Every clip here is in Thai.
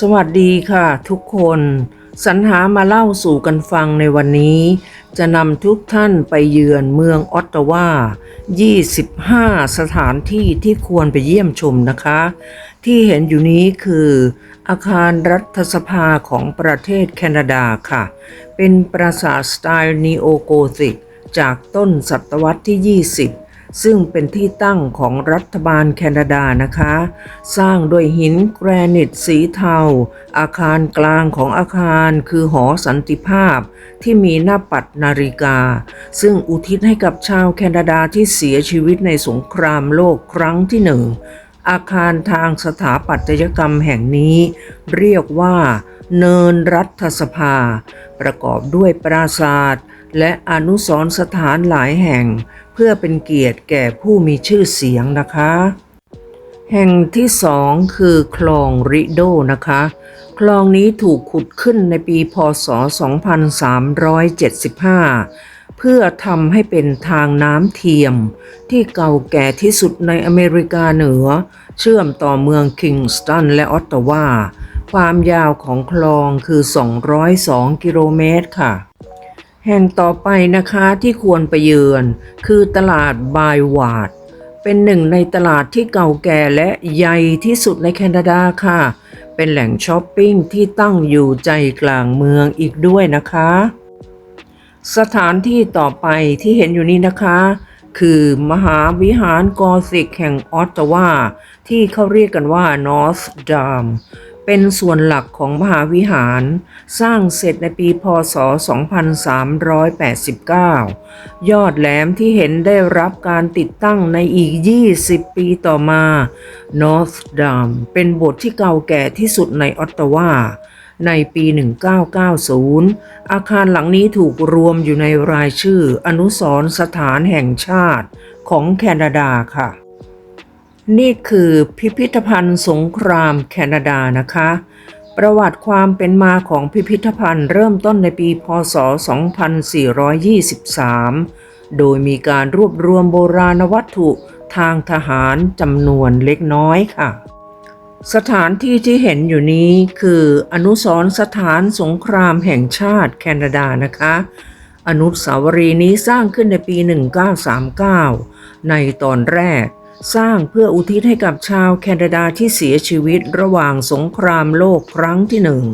สวัสดีค่ะทุกคน สรรหามาเล่าสู่กันฟังในวันนี้ จะนำทุกท่านไปเยือนเมืองออตตาวา 25 สถานที่ที่ควรไปเยี่ยมชมนะคะ ที่เห็นอยู่นี้คือ อาคารรัฐสภาของประเทศแคนาดาค่ะ เป็นปราสาทสไตล์นีโอโกธิกจากต้นศตวรรษที่ 20 ซึ่งเป็นที่ตั้งของรัฐบาลแคนาดานะคะ สร้างด้วยหินแกรนิตสีเทา อาคารกลางของอาคารคือหอสันติภาพ ที่มีหน้าปัดนาฬิกา ซึ่งอุทิศให้กับชาวแคนาดาที่เสียชีวิตในสงครามโลกครั้งที่หนึ่งอาคารทางสถาปัตยกรรมแห่งนี้ เรียกว่า เนินรัฐสภา ประกอบด้วยปราสาทและอนุสรสถานหลายแห่ง เพื่อเป็นเกียรติแก่ผู้มีชื่อเสียงนะคะ แห่งที่สองคือคลองริโดนะคะ คลองนี้ถูกขุดขึ้นในปีพศ 2375 เพื่อทำให้เป็นทางน้ำเทียม ที่เก่าแก่ที่สุดในอเมริกาเหนือ เชื่อมต่อเมืองคิงสตันและออตตาวา ความยาวของคลองคือ 202 กิโลเมตรค่ะ แห่งต่อไปนะคะที่ควรไปเยือน คือตลาดบายวาด เป็นหนึ่งในตลาดที่เก่าแก่และใหญ่ที่สุดในแคนาดาค่ะ เป็นแหล่งช้อปปิ้งที่ตั้งอยู่ใจกลางเมืองอีกด้วยนะคะ สถานที่ต่อไปที่เห็นอยู่นี้นะคะคือมหาวิหารกอธิกแห่งออตตาวาที่เขาเรียกกันว่า North Dam เป็นส่วนหลักของมหาวิหาร สร้างเสร็จในปีพศ 2389 ยอดแหลมที่เห็นได้รับการติดตั้งในอีก 20 ปีต่อมา North Dam เป็นโบสถ์ที่เก่าแก่ที่สุดในออตตาวาในปี 1990 อาคารหลังนี้ถูกรวมอยู่ในรายชื่ออนุสรณ์สถานแห่งชาติของแคนาดาค่ะ นี่คือพิพิธภัณฑ์สงครามแคนาดานะคะ ประวัติความเป็นมาของพิพิธภัณฑ์เริ่มต้นในปีพศ 2423 โดยมีการรวบรวมโบราณวัตถุทางทหารจำนวนเล็กน้อยค่ะ สถานที่ที่เห็นอยู่นี้คืออนุสรณ์สถานสงครามแห่งชาติแคนาดานะคะอนุสาวรีย์นี้สร้างขึ้นในปี 1939 ในตอนแรก สร้างเพื่ออุทิศให้กับชาวแคนาดาที่เสียชีวิตระหว่างสงครามโลกครั้งที่หนึ่ง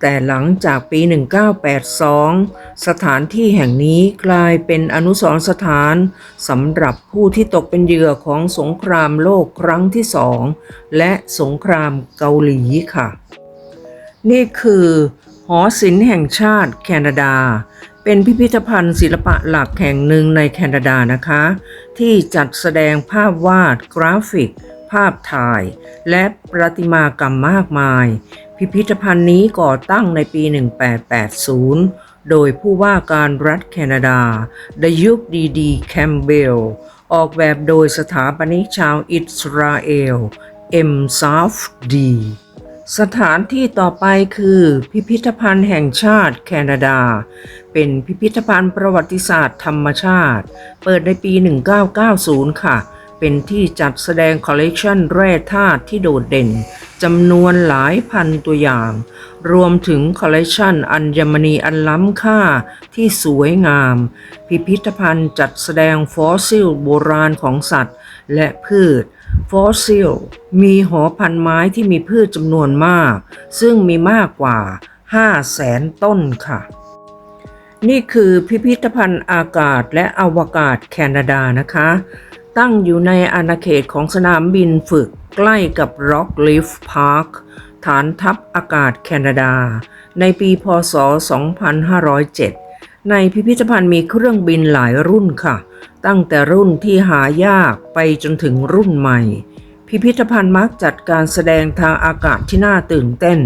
แต่หลังจากปี 1982 สถานที่แห่งนี้กลายเป็นอนุสรณ์สถานสำหรับผู้ที่ตกเป็นเหยื่อของสงครามโลกครั้งที่สอง และสงครามเกาหลีค่ะ นี่คือหอศิลป์แห่งชาติแคนาดา เป็นพิพิธภัณฑ์ศิลปะหลักแห่งหนึ่งในแคนาดานะคะ ที่จัดแสดงภาพวาดกราฟิก ภาพถ่าย และประติมากรรมมากมาย พิพิธภัณฑ์นี้ก่อตั้งในปี 1880 โดยผู้ว่าการรัฐแคนาดาดยุคดีดีแคมเบลออกแบบโดยสถาปนิกชาวอิสราเอล เอ็มซาฟดี สถานที่ต่อไปคือพิพิธภัณฑ์แห่งชาติแคนาดา เป็นพิพิธภัณฑ์ประวัติศาสตร์ธรรมชาติ เปิดในปี 1990 ค่ะ เป็นที่จัดแสดงคอลเลกชันแร่ธาตุที่โดดเด่นจำนวนหลายพันตัวอย่าง รวมถึงคอลเลกชันอัญมณีอันล้ำค่าที่สวยงาม พิพิธภัณฑ์จัดแสดงฟอสซิลโบราณของสัตว์ และพืช ฟอสซิลมีหอพันไม้ที่มีพืชจำนวนมาก ซึ่งมีมากกว่า 5 แสนต้นค่ะ นี่คือพิพิธภัณฑ์อากาศและอวกาศแคนาดานะคะ ตั้งอยู่ในอาณาเขตของสนามบินฝึกใกล้กับ Rockcliffe Park ฐานทัพอากาศแคนาดา ในปีพศ 2507 ในพิพิธภัณฑ์มีเครื่องบินหลายรุ่นค่ะ ตั้งแต่รุ่นที่หายากไปจนถึงรุ่นใหม่ พิพิธภัณฑ์มักจัดการแสดงทางอากาศที่น่าตื่นเต้น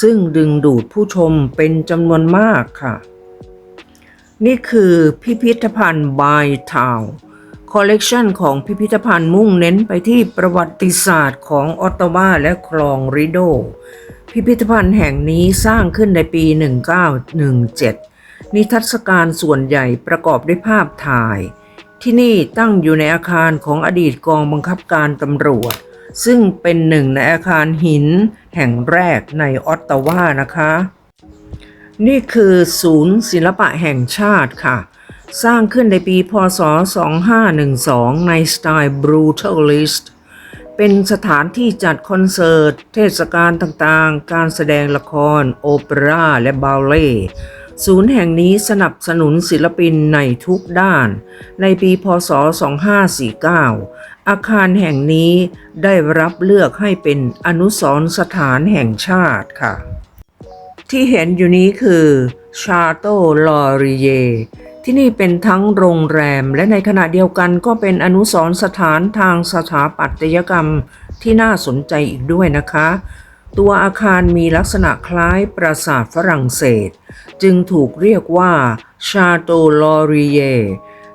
ซึ่งดึงดูดผู้ชมเป็นจำนวนมากค่ะ นี่คือพิพิธภัณฑ์บายทาวคอลเลกชันของพิพิธภัณฑ์มุ่งเน้นไปที่ประวัติศาสตร์ของออตตาวาและคลองริโด พิพิธภัณฑ์แห่งนี้สร้างขึ้นในปี 1917 นิทรรศการส่วนใหญ่ประกอบด้วยภาพถ่าย ที่นี่ตั้งอยู่ในอาคารของอดีตกองบังคับการตำรวจ ซึ่งเป็นหนึ่งในอาคารหินแห่งแรกในออตตาวานะคะ นี่คือศูนย์ศิลปะแห่งชาติค่ะ สร้างขึ้นในปี พศ 2512 ในสไตล์ Brutalist เป็นสถานที่จัดคอนเสิร์ต เทศกาลต่างๆ การแสดงละคร โอเปร่าและบัลเล่ ศูนย์แห่งนี้สนับสนุนศิลปินในทุกด้าน ในปีพศ 2549 อาคารแห่งนี้ได้รับเลือกให้เป็นอนุสรณ์สถานแห่งชาติค่ะ ที่เห็นอยู่นี้คือชาโตลอรีเยที่นี่เป็นทั้งโรงแรมและในขณะเดียวกันก็เป็นอนุสรณ์สถานทางสถาปัตยกรรมที่น่าสนใจอีกด้วยนะคะ ตัวอาคารมีลักษณะคล้ายปราสาทฝรั่งเศส จึงถูกเรียกว่าชาโตลอรีเย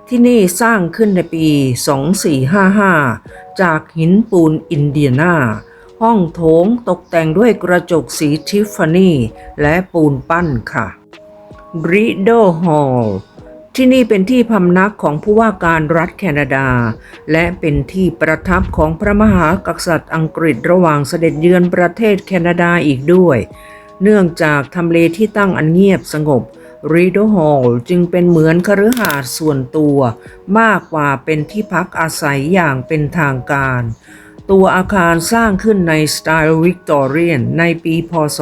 ที่นี่สร้างขึ้นในปี 2455 จากหินปูนอินเดียนาห้องโถงตกแต่งด้วยกระจกสีทิฟฟานี่และปูนปั้นค่ะบริโดฮอล ที่นี่เป็นที่พำนักของผู้ว่าการรัฐแคนาดา และเป็นที่ประทับของพระมหากษัตริย์อังกฤษระหว่างเสด็จเยือนประเทศแคนาดาอีกด้วย เนื่องจากทำเลที่ตั้งอันเงียบสงบรีโดฮอลจึงเป็นเหมือนคฤหาสน์ส่วนตัว มากกว่าเป็นที่พักอาศัยอย่างเป็นทางการ ตัวอาคารสร้างขึ้นในสไตล์วิกตอเรียนในปีพศ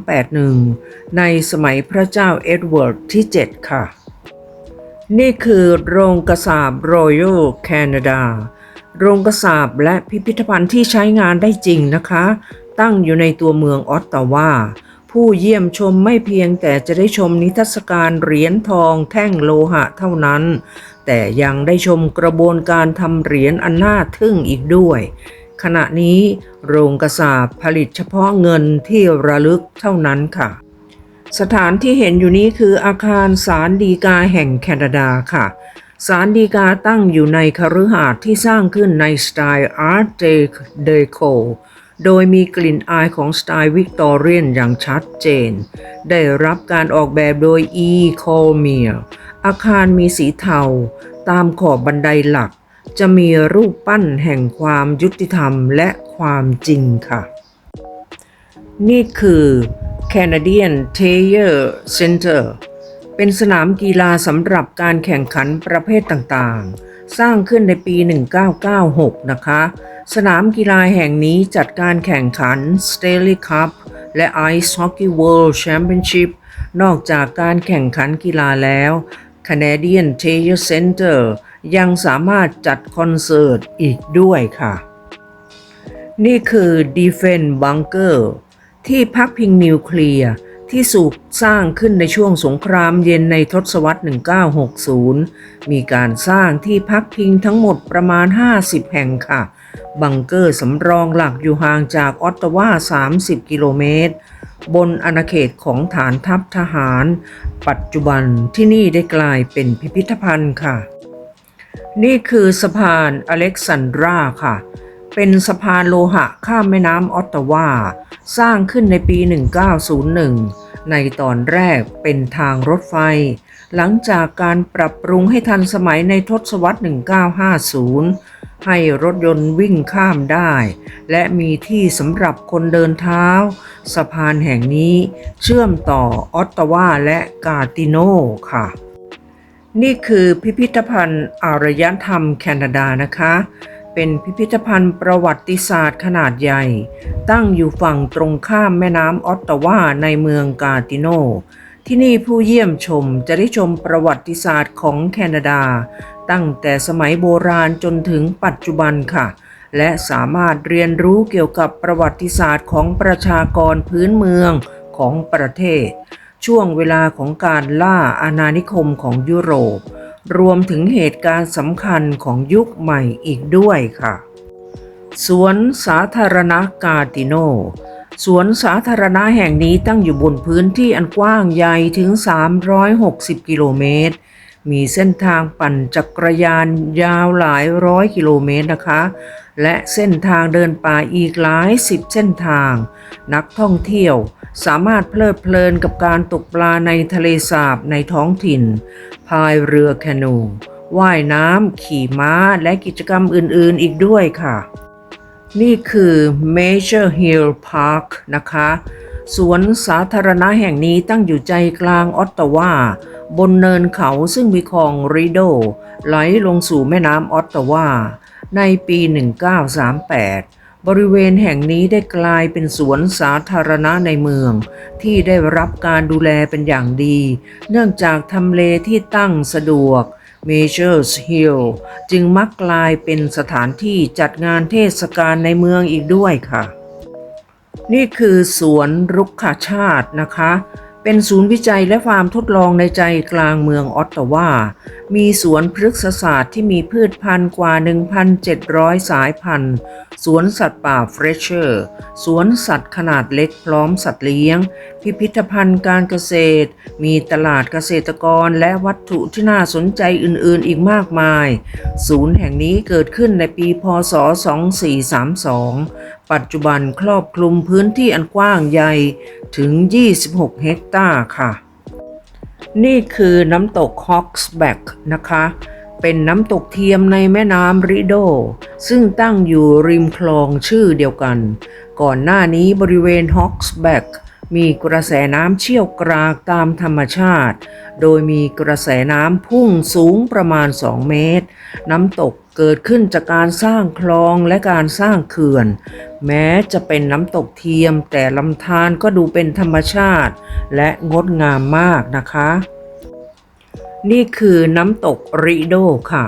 2381 ในสมัยพระเจ้าเอ็ดเวิร์ดที่ 7 ค่ะ นี่คือโรงกระสาบ Royal Canada โรงกระสาบและพิพิธภัณฑ์ที่ใช้งานได้จริงนะคะ ตั้งอยู่ในตัวเมืองออตตาวาผู้เยี่ยมชมไม่เพียงแต่จะได้ชมนิทรรศการเหรียญทองแท่งโลหะเท่านั้น แต่ยังได้ชมกระบวนการทำเหรียญอันน่าทึ่งอีกด้วย ขณะนี้โรงกระสาบผลิตเฉพาะเงินที่ระลึกเท่านั้นค่ะ สถานที่เห็นอยู่นี้คืออาคารศาลฎีกาแห่งแคนาดาค่ะศาลฎีกาตั้งอยู่ในคฤหาสน์ที่สร้างขึ้นในสไตล์อาร์ตเดโคโดยมีกลิ่นอายของสไตล์วิกตอเรียนอย่างชัดเจน ได้รับการออกแบบโดย E. c o l m e r อาคารมีสีเทา ตามขอบบันไดหลัก จะมีรูปปั้นแห่งความยุติธรรมและความจริงค่ะ นี่คือ Canadian Tire Center เป็นสนามกีฬาสำหรับการแข่งขันประเภทต่างๆ สร้างขึ้นในปี 1996 นะคะ สนามกีฬาแห่งนี้จัดการแข่งขัน Stanley Cup และ Ice Hockey World Championship นอกจากการแข่งขันกีฬาแล้ว Canadian Tire Center ยังสามารถจัดคอนเสิร์ตอีกด้วยค่ะ นี่คือ Defense Bunker ที่พักพิงนิวเคลียร์ที่สูกสร้างขึ้นในช่วงสงครามเย็นในทศวรรษ 1960 มีการสร้างที่พักพิงทั้งหมดประมาณ 50 แห่งค่ะ บังเกอร์สำรองหลักอยู่ห่างจากออตตาวา 30 กิโลเมตร บนอาณาเขตของฐานทัพทหาร ปัจจุบันที่นี่ได้กลายเป็นพิพิธภัณฑ์ค่ะ นี่คือสะพานอเล็กซานดราค่ะ เป็นสะพานโลหะข้ามแม่น้ำออตตาวา สร้างขึ้นในปี 1901 ในตอนแรกเป็นทางรถไฟ หลังจากการปรับปรุงให้ทันสมัยในทศวรรษ 1950 ให้รถยนต์วิ่งข้ามได้ และมีที่สำหรับคนเดินเท้า สะพานแห่งนี้เชื่อมต่อออตตาวาและกาติโนค่ะ นี่คือพิพิธภัณฑ์อารยธรรมแคนาดานะคะ เป็นพิพิธภัณฑ์ประวัติศาสตร์ขนาดใหญ่ ตั้งอยู่ฝั่งตรงข้ามแม่น้ำออตตาวาในเมืองกาติโนที่นี่ผู้เยี่ยมชมจะได้ชมประวัติศาสตร์ของแคนาดา ตั้งแต่สมัยโบราณจนถึงปัจจุบันค่ะ และสามารถเรียนรู้เกี่ยวกับประวัติศาสตร์ของประชากรพื้นเมืองของประเทศ ช่วงเวลาของการล่าอาณานิคมของยุโรป รวมถึงเหตุการณ์สำคัญของยุคใหม่อีกด้วยค่ะ สวนสาธารณะกาติโนสวนสาธารณะแห่งนี้ตั้งอยู่บนพื้นที่อันกว้างใหญ่ถึง 360 กิโลเมตร มีเส้นทางปั่นจักรยานยาวหลายร้อยกิโลเมตรนะคะ และเส้นทางเดินป่าอีกหลายสิบเส้นทาง นักท่องเที่ยวสามารถเพลิดเพลินกับการตกปลาในทะเลสาบในท้องถิ่น พายเรือแคนู ว่ายน้ำขี่ม้าและกิจกรรมอื่นๆอีกด้วยค่ะ นี่คือ Major Hill Park นะคะ สวนสาธารณะแห่งนี้ตั้งอยู่ใจกลางออตตาวา บนเนินเขาซึ่งมีคลองริโด ไหลลงสู่แม่น้ำออตตาวา ในปี 1938 บริเวณแห่งนี้ได้กลายเป็นสวนสาธารณะในเมือง ที่ได้รับการดูแลเป็นอย่างดี เนื่องจากทำเลที่ตั้งสะดวก Majors Hill จึงมักกลายเป็นสถานที่จัดงานเทศกาลในเมืองอีกด้วยค่ะ นี่คือสวนรุกขชาตินะคะ เป็นศูนย์วิจัยและฟาร์มทดลองในใจกลางเมืองออตตาวา มีสวนพฤกษศาสตร์ที่มีพืชพันธุ์กว่า 1,700 สายพันธุ์ สวนสัตว์ป่าเฟรชเชอร์ สวนสัตว์ขนาดเล็กพร้อมสัตว์เลี้ยง พิพิธภัณฑ์การเกษตร มีตลาดเกษตรกรและวัตถุที่น่าสนใจอื่นๆอีกมากมาย ศูนย์แห่งนี้เกิดขึ้นในปีพศ 2432 ปัจจุบันครอบคลุมพื้นที่อันกว้างใหญ่ถึง 26 เฮกตาร์ค่ะ นี่คือน้ำตกฮอกส์แบ็กนะคะ เป็นน้ำตกเทียมในแม่น้ำริโด ซึ่งตั้งอยู่ริมคลองชื่อเดียวกัน ก่อนหน้านี้บริเวณฮอกส์แบ็กมีกระแสน้ำเชี่ยวกรากตามธรรมชาติ โดยมีกระแสน้ำพุ่งสูงประมาณ 2 เมตร น้ำตก เกิดขึ้นจากการสร้างคลองและการสร้างเขื่อน แม้จะเป็นน้ำตกเทียม แต่ลำธารก็ดูเป็นธรรมชาติ และงดงามมากนะคะ นี่คือน้ำตกริโดค่ะ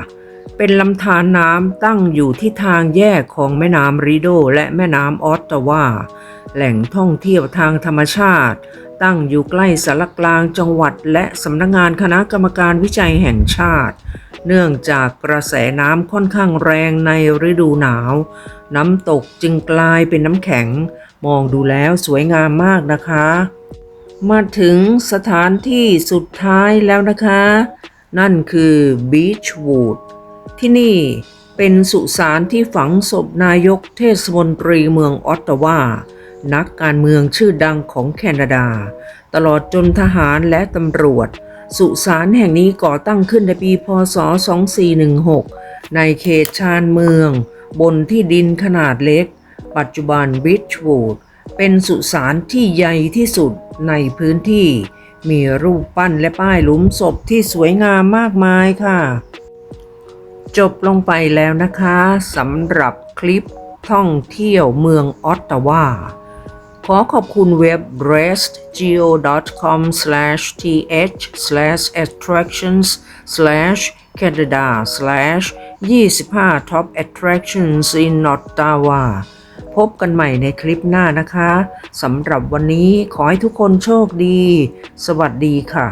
เป็นลำธารน้ำตั้งอยู่ที่ทางแยกของแม่น้ำริโดและแม่น้ำออตตาวาแหล่งท่องเที่ยวทางธรรมชาติ ตั้งอยู่ใกล้สารกลางจังหวัด และสำนักงงานคณะกรรมการวิจัยแห่งชาติ เนื่องจากกระแสน้ำค่อนข้างแรงในฤดูหนาว น้ำตกจึงกลายเป็นน้ำแข็ง มองดูแล้วสวยงามมากนะคะ มาถึงสถานที่สุดท้ายแล้วนะคะ นั่นคือ Beechwood ที่นี่เป็นสุสานที่ฝังศพนายกเทศมนตรีเมืองออตตาวา นักการเมืองชื่อดังของแคนาดา ตลอดจนทหารและตำรวจ สุสานแห่งนี้ก่อตั้งขึ้นในปีพศ 2416 ในเขตชานเมือง บนที่ดินขนาดเล็ก ปัจจุบันบิชวูดเป็นสุสานที่ใหญ่ที่สุดในพื้นที่ มีรูปปั้นและป้ายหลุมศพที่สวยงามมากมายค่ะ จบลงไปแล้วนะคะสำหรับคลิปท่องเที่ยวเมืองออตตาวา ขอขอบคุณเว็บ breastgeo.com/th/attractions/canada/25 top attractions in Ottawa พบกันใหม่ในคลิปหน้านะคะ สำหรับวันนี้ขอให้ทุกคนโชคดี สวัสดีค่ะ